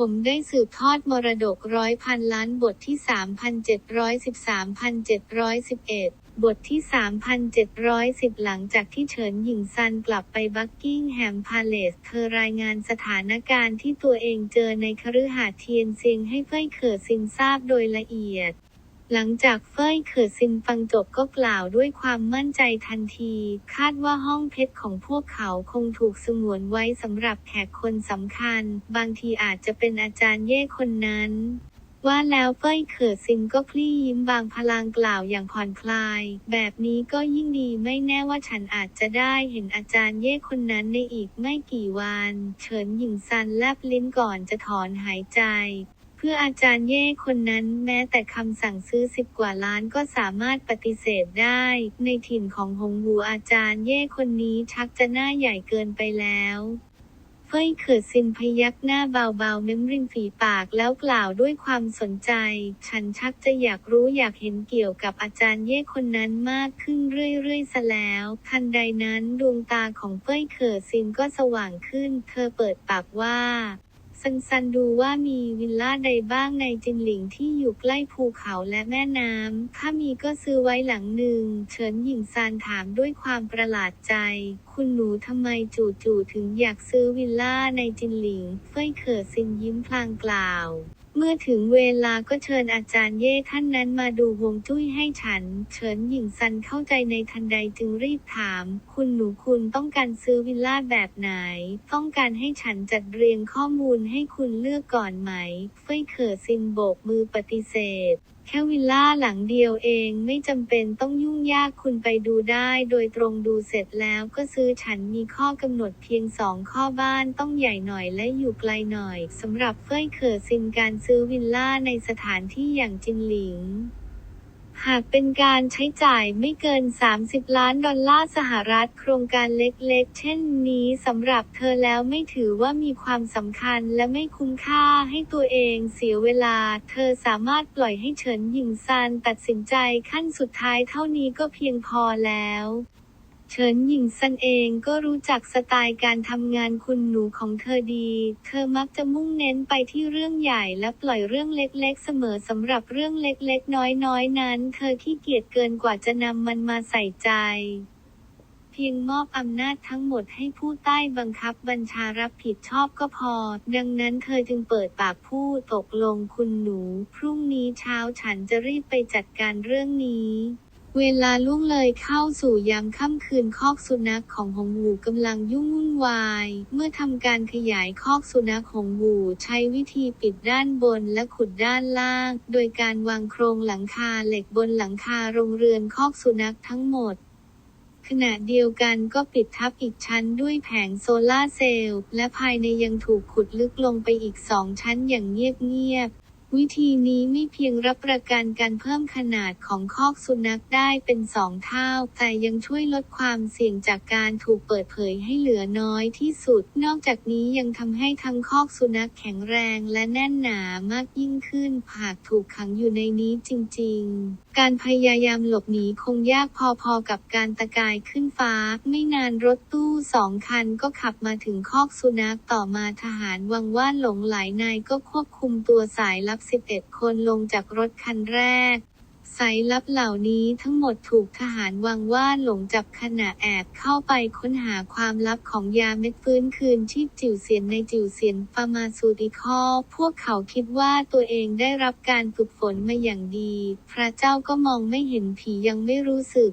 ผมได้สืบทอดมรดกร้อยพันล้านบทที่ 3,713,711 บทที่ 3,710 หลังจากที่เฉินหญิงซันกลับไปบักกิ้งแฮมพาเลสเธอรายงานสถานการณ์ที่ตัวเองเจอในคฤหาสน์เทียนซิงให้เฟ้ยเขอซินทราบโดยละเอียด หลังจากเฟ่ยเขอซินฟังจบก็กล่าวด้วยความมั่นใจทันที คาดว่าห้องเพชรของพวกเขาคงถูกสงวนไว้สำหรับแขกคนสำคัญ บางทีอาจจะเป็นอาจารย์เย่คนนั้น ว่าแล้วเฟ้ยเขอซินก็พลี่ยิ้มบางพลางกล่าวอย่างผ่อนคลาย แบบนี้ก็ยิ่งดีไม่แน่ว่าฉันอาจจะได้เห็นอาจารย์เย่คนนั้นในอีกไม่กี่วัน เฉินหญิงซันแลบลิ้นก่อนจะถอนหายใจ พื่ออาจารย์เย่คนนั้นแม้แต่คำสั่งซื้อสิบกว่าล้านก็สามารถปฏิเสธได้ ในถิ่นของหงหูอาจารย์เย่คนนี้ชักจะหน้าใหญ่เกินไปแล้วเฟยเขิดซินพยักหน้าเบาๆเม้มริมฝีปากแล้วกล่าวด้วยความสนใจ ฉันชักจะอยากรู้อยากเห็นเกี่ยวกับอาจารย์เย่คนนั้นมากขึ้นเรื่อยๆซะแล้วทันใดนั้นดวงตาของเฟยเขิดซินก็สว่างขึ้น เธอเปิดปากว่า ซันซันดูว่ามีวิลล่าใดบ้างในจินหลิงที่อยู่ใกล้ภูเขาและแม่น้ำถ้ามีก็ซื้อไว้หลังหนึ่ง เฉินหญิงซานถามด้วยความประหลาดใจ คุณหนูทำไมจู่ๆถึงอยากซื้อวิลล่าในจินหลิง เฟ้ยเขอซินยิ้มพลางกล่าว เมื่อถึงเวลาก็เชิญอาจารย์เย่ท่านนั้นมาดูฮวงจุ้ยให้ฉัน เฉินหญิงซันเข้าใจในทันใดจึงรีบถาม คุณหนูคุณต้องการซื้อวิลล่าแบบไหน ต้องการให้ฉันจัดเรียงข้อมูลให้คุณเลือกก่อนไหม เฟ้ยเขอซินโบกมือปฏิเสธ แค่วิลล่าหลังเดียวเองไม่จำเป็นต้องยุ่งยากคุณไปดูได้โดยตรงดูเสร็จแล้วก็ซื้อฉันมีข้อกำหนดเพียงสองข้อบ้านต้องใหญ่หน่อยและอยู่ไกลหน่อยสำหรับเฟ้ยเขอซินการซื้อวิลล่าในสถานที่อย่างจินหลิง หากเป็นการใช้จ่ายไม่เกิน 30 ล้านดอลลาร์สหรัฐ โครงการเล็กๆ เช่นนี้สำหรับเธอแล้วไม่ถือว่ามีความสำคัญและไม่คุ้มค่าให้ตัวเองเสียเวลา เธอสามารถปล่อยให้เฉินหญิงซานตัดสินใจขั้นสุดท้ายเท่านี้ก็เพียงพอแล้ว เฉินหญิงซันเองก็รู้จักสไตล์การทำงานคุณหนูของเธอดี เธอมักจะมุ่งเน้นไปที่เรื่องใหญ่และปล่อยเรื่องเล็กๆ เสมอสำหรับเรื่องเล็กๆ น้อยๆ นั้น เธอขี้เกียจเกินกว่าจะนำมันมาใส่ใจ เพียงมอบอำนาจทั้งหมดให้ผู้ใต้บังคับบัญชารับผิดชอบก็พอ ดังนั้นเธอจึงเปิดปากพูดตกลงคุณหนู พรุ่งนี้เช้าฉันจะรีบไปจัดการเรื่องนี้ เวลาล่วงเลยเข้าสู่ยามค่ำคืนคอกสุนัขของหงหูกำลังยุ่งวุ่นวาย เมื่อทำการขยายคอกสุนัขหงหูใช้วิธีปิดด้านบนและขุดด้านล่าง โดยการวางโครงหลังคาเหล็กบนหลังคาโรงเรือนคอกสุนัขทั้งหมดขณะเดียวกันก็ปิดทับอีกชั้นด้วยแผงโซลาร์เซลล์ และภายในยังถูกขุดลึกลงไปอีกสองชั้นอย่างเงียบๆ วิธีนี้ไม่เพียงรับประกันการเพิ่มขนาดของคอกสุนัขได้เป็นสองเท่า แต่ยังช่วยลดความเสี่ยงจากการถูกเปิดเผยให้เหลือน้อยที่สุด นอกจากนี้ยังทำให้ทั้งคอกสุนัขแข็งแรงและแน่นหนามากยิ่งขึ้นหากถูกขังอยู่ในนี้จริง ๆ การพยายามหลบหนีคงยากพอๆกับการตะกายขึ้นฟ้า ไม่นานรถตู้สองคันก็ขับมาถึงคอกสุนัขต่อมาทหารวังว่านหลงหลายนายก็ควบคุมตัวสายลับ11 คนลงจากรถคันแรก สายลับเหล่านี้ทั้งหมดถูกทหารวังว่าหลงจับขณะแอบเข้าไปค้นหาความลับของยาเม็ดฟื้นคืนชีพจิ๋วเสียนในจิ๋วเสียนฟาร์มาซูติคอลพวกเขาคิดว่าตัวเองได้รับการฝึกฝนมาอย่างดี พระเจ้าก็มองไม่เห็นผียังไม่รู้สึก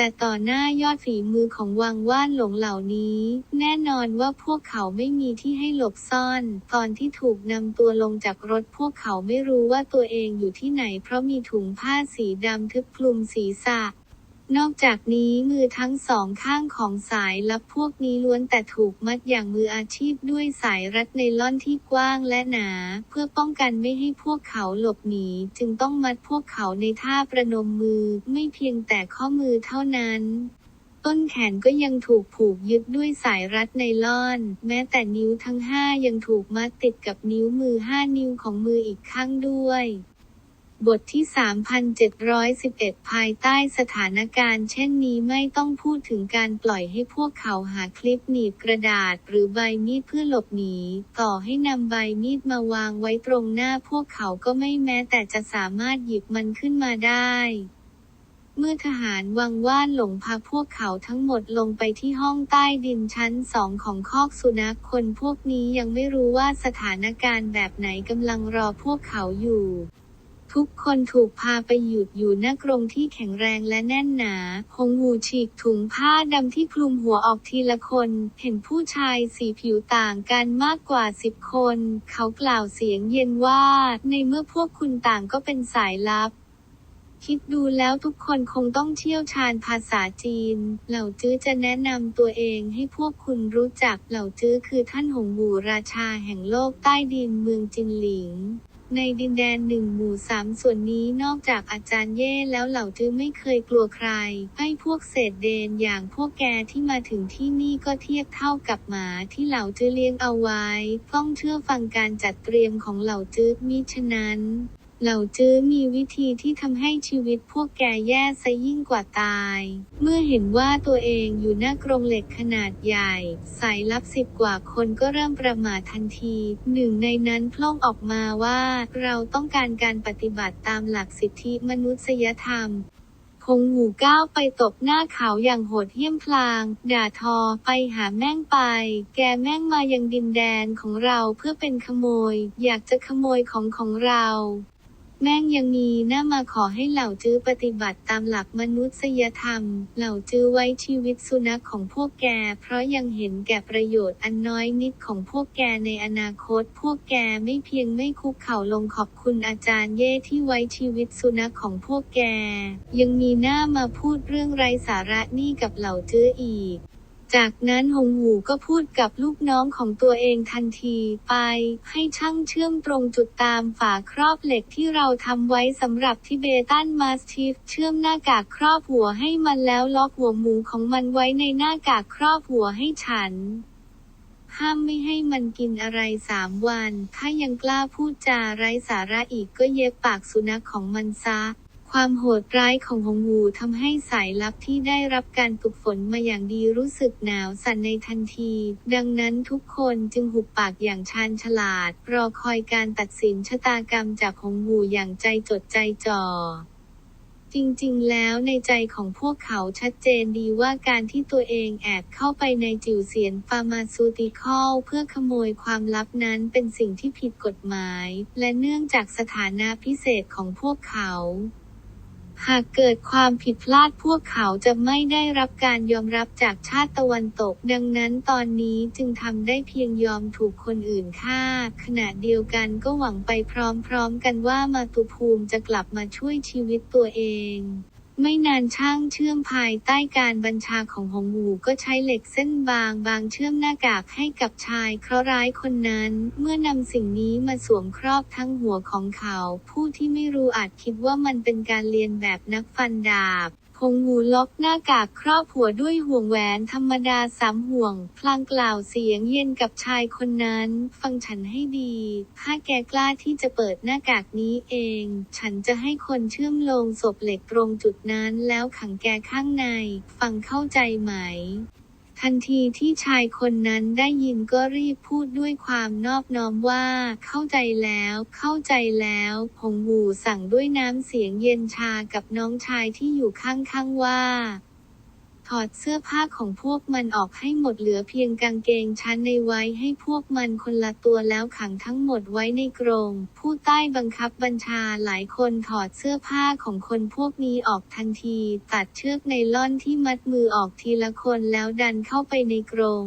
แต่ต่อหน้ายอดฝีมือของวังว่านหลงเหล่านี้ แน่นอนว่าพวกเขาไม่มีที่ให้หลบซ่อน ตอนที่ถูกนำตัวลงจากรถพวกเขาไม่รู้ว่าตัวเองอยู่ที่ไหน เพราะมีถุงผ้าสีดำทึบคลุมศีรษะ นอกจากนี้มือทั้งสองข้างของสายลับพวกนี้ล้วนแต่ถูกมัดอย่างมืออาชีพด้วยสายรัดไนล่อนที่กว้างและหนา เพื่อป้องกันไม่ให้พวกเขาหลบหนี จึงต้องมัดพวกเขาในท่าประนมมือ ไม่เพียงแต่ข้อมือเท่านั้นต้นแขนก็ยังถูกผูกยึดด้วยสายรัดไนล่อน แม้แต่นิ้วทั้งห้ายังถูกมัดติดกับนิ้วมือห้านิ้วของมืออีกข้างด้วย บทที่ 3,711 ภายใต้สถานการณ์เช่นนี้ไม่ต้องพูดถึงการปล่อยให้พวกเขาหาคลิปหนีบกระดาษ หรือใบมีดเพื่อหลบหนี ต่อให้นำใบมีดมาวางไว้ตรงหน้าพวกเขาก็ไม่แม้แต่จะสามารถหยิบมันขึ้นมาได้เมื่อทหารวังว่านหลงพาพวกเขาทั้งหมดลงไปที่ห้องใต้ดินชั้นสองของคอกสุนัขคนพวกนี้ยังไม่รู้ว่าสถานการณ์แบบไหนกำลังรอพวกเขาอยู่ ทุกคนถูกพาไปหยุดอยู่หน้ากรงที่แข็งแรงและแน่นหนาหงหูฉีกถุงผ้าดำที่คลุมหัวออกทีละคน เห็นผู้ชายสีผิวต่างกันมากกว่าสิบคน เขากล่าวเสียงเย็นว่า ในเมื่อพวกคุณต่างก็เป็นสายลับคิดดูแล้วทุกคนคงต้องเชี่ยวชาญภาษาจีน เหล่าจื้อจะแนะนำตัวเองให้พวกคุณรู้จัก เหล่าจื้อคือท่านหงหูราชาแห่งโลกใต้ดินเมืองจินหลิง ในดินแดนหนึ่งหมู่สามส่วนนี้นอกจากอาจารย์เย่แล้วเหล่าจื้อไม่เคยกลัวใคร ให้พวกเศษเดนอย่างพวกแกที่มาถึงที่นี่ก็เทียบเท่ากับหมาที่เหล่าจื้อเลี้ยงเอาไว้ ต้องเชื่อฟังการจัดเตรียมของเหล่าจื้อมิฉะนั้น เหล่าจื้อมีวิธีที่ทำให้ชีวิตพวกแกแย่ซะยิ่งกว่าตาย เมื่อเห็นว่าตัวเองอยู่หน้ากรงเหล็กขนาดใหญ่ สายลับสิบกว่าคนก็เริ่มประมาททันที หนึ่งในนั้นพล่องออกมาว่า เราต้องการการปฏิบัติตามหลักสิทธิมนุษยธรรมคงหูก้าวไปตบหน้าเขาอย่างโหดเหี้ยมพลาง ด่าทอไปหาแม่งไป แกแม่งมายังดินแดนของเราเพื่อเป็นขโมย อยากจะขโมยของของเรา แม่งยังมีหน้ามาขอให้เหล่าจื้อปฏิบัติตามหลักมนุษยธรรม เหล่าจื้อไว้ชีวิตสุนัขของพวกแก เพราะยังเห็นแก่ประโยชน์อันน้อยนิดของพวกแกในอนาคต พวกแกไม่เพียงไม่คุกเข่าลงขอบคุณอาจารย์เย่ที่ไว้ชีวิตสุนัขของพวกแก ยังมีหน้ามาพูดเรื่องไร้สาระนี่กับเหล่าจื้ออีก จากนั้นหงหูก็พูดกับลูกน้องของตัวเองทันทีไป ให้ช่างเชื่อมตรงจุดตามฝาครอบเหล็กที่เราทำไว้สำหรับทิเบตันมาสติฟเชื่อมหน้ากากครอบหัวให้มันแล้วล็อกหัวหมูของมันไว้ในหน้ากากครอบหัวให้ฉันห้ามไม่ให้มันกินอะไรสามวัน ถ้ายังกล้าพูดจาไร้สาระอีกก็เย็บปากสุนัขของมันซะ ความโหดร้ายของหงหูทำให้สายลับที่ได้รับการฝึกฝนมาอย่างดีรู้สึกหนาวสั่นในทันที ดังนั้นทุกคนจึงหุบปากอย่างชาญฉลาด รอคอยการตัดสินชะตากรรมจากหงหูอย่างใจจดใจจ่อจริงๆ แล้วในใจของพวกเขาชัดเจนดีว่าการที่ตัวเองแอบเข้าไปในจิวเซียนฟาร์มาซูติคอลเพื่อขโมยความลับนั้นเป็นสิ่งที่ผิดกฎหมาย และเนื่องจากสถานะพิเศษของพวกเขา หากเกิดความผิดพลาดพวกเขาจะไม่ได้รับการยอมรับจากชาติตะวันตก ดังนั้นตอนนี้จึงทำได้เพียงยอมถูกคนอื่นฆ่า ขณะเดียวกันก็หวังไปพร้อมๆกันว่ามาตุภูมิจะกลับมาช่วยชีวิตตัวเอง ไม่นานช่างเชื่อมภายใต้การบัญชาของหงหูก็ใช้เหล็กเส้นบางบางเชื่อมหน้ากากให้กับชายเคราะห์ร้ายคนนั้น เมื่อนำสิ่งนี้มาสวมครอบทั้งหัวของเขา ผู้ที่ไม่รู้อาจคิดว่ามันเป็นการเรียนแบบนักฟันดาบ คงหูล็อกหน้ากากครอบหัวด้วยห่วงแหวนธรรมดาสามห่วง พลางกล่าวเสียงเย็นกับชายคนนั้น ฟังฉันให้ดี ถ้าแกกล้าที่จะเปิดหน้ากากนี้เอง ฉันจะให้คนเชื่อมโลงศพเหล็กตรงจุดนั้นแล้วขังแกข้างใน ฟังเข้าใจไหม ทันทีที่ชายคนนั้นได้ยินก็รีบพูดด้วยความนอบน้อมว่า เข้าใจแล้ว เข้าใจแล้วผงหูสั่งด้วยน้ำเสียงเย็นชากับน้องชายที่อยู่ข้างๆว่า ถอดเสื้อผ้าของพวกมันออกให้หมดเหลือเพียงกางเกงชั้นในไว้ให้พวกมันคนละตัวแล้วขังทั้งหมดไว้ในกรงผู้ใต้บังคับบัญชาหลายคนถอดเสื้อผ้าของคนพวกนี้ออกทันที ตัดเชือกไนล่อนที่มัดมือออกทีละคนแล้วดันเข้าไปในกรง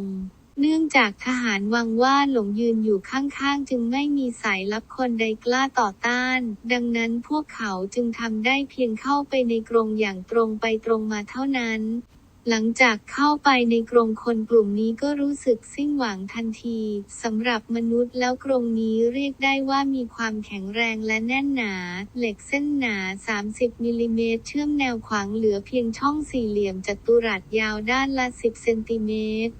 เนื่องจากทหารวังว่าหลงยืนอยู่ข้างๆ จึงไม่มีสายลับคนใดกล้าต่อต้าน ดังนั้นพวกเขาจึงทำได้เพียงเข้าไปในกรงอย่างตรงไปตรงมาเท่านั้น หลังจากเข้าไปในกรงคนกลุ่มนี้ก็รู้สึกสิ้นหวังทันทีสำหรับมนุษย์แล้วกรงนี้เรียกได้ว่ามีความแข็งแรงและแน่นหนา เหล็กเส้นหนา 30มิลลิเมตรเชื่อมแนวขวางเหลือเพียงช่องสี่เหลี่ยมจัตุรัสยาวด้านละ 10เซนติเมตรค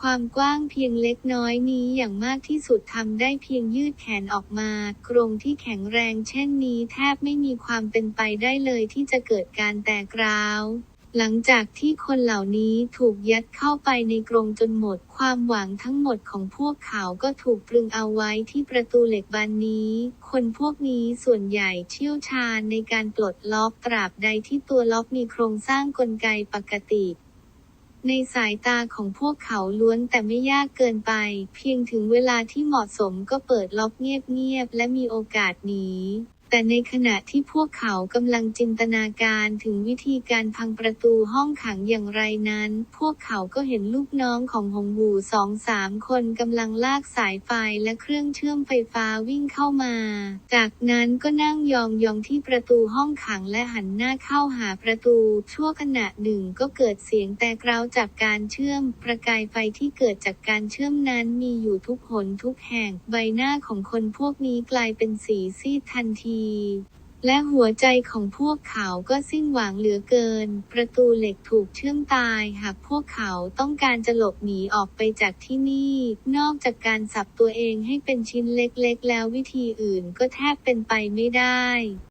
ความกว้างเพียงเล็กน้อยนี้อย่างมากที่สุดทำได้เพียงยืดแขนออกมา กรงที่แข็งแรงเช่นนี้แทบไม่มีความเป็นไปได้เลยที่จะเกิดการแตกร้าว หลังจากที่คนเหล่านี้ถูกยัดเข้าไปในกรงจนหมด ความหวังทั้งหมดของพวกเขาก็ถูกตรึงเอาไว้ที่ประตูเหล็กบานนี้ คนพวกนี้ส่วนใหญ่เชี่ยวชาญในการปลดล็อกตราบใดที่ตัวล็อกมีโครงสร้างกลไกปกติในสายตาของพวกเขาล้วนแต่ไม่ยากเกินไป เพียงถึงเวลาที่เหมาะสมก็เปิดล็อกเงียบๆและมีโอกาสหนี แต่ในขณะที่พวกเขากำลังจินตนาการถึงวิธีการพังประตูห้องขังอย่างไรนั้น พวกเขาก็เห็นลูกน้องของหงบูสองสามคนกำลังลากสายไฟและเครื่องเชื่อมไฟฟ้าวิ่งเข้ามา จากนั้นก็นั่งยองยองที่ประตูห้องขังและหันหน้าเข้าหาประตู ชั่วขณะหนึ่งก็เกิดเสียงแตกราวจากการเชื่อม ประกายไฟที่เกิดจากการเชื่อมนั้นมีอยู่ทุกหนทุกแห่ง ใบหน้าของคนพวกนี้กลายเป็นสีซีดทันทีและหัวใจของพวกเขาก็สิ้นหวังเหลือเกิน ประตูเหล็กถูกเชื่อมตาย หากพวกเขาต้องการจะหลบหนีออกไปจากที่นี่ นอกจากการสับตัวเองให้เป็นชิ้นเล็กๆ แล้ววิธีอื่นก็แทบเป็นไปไม่ได้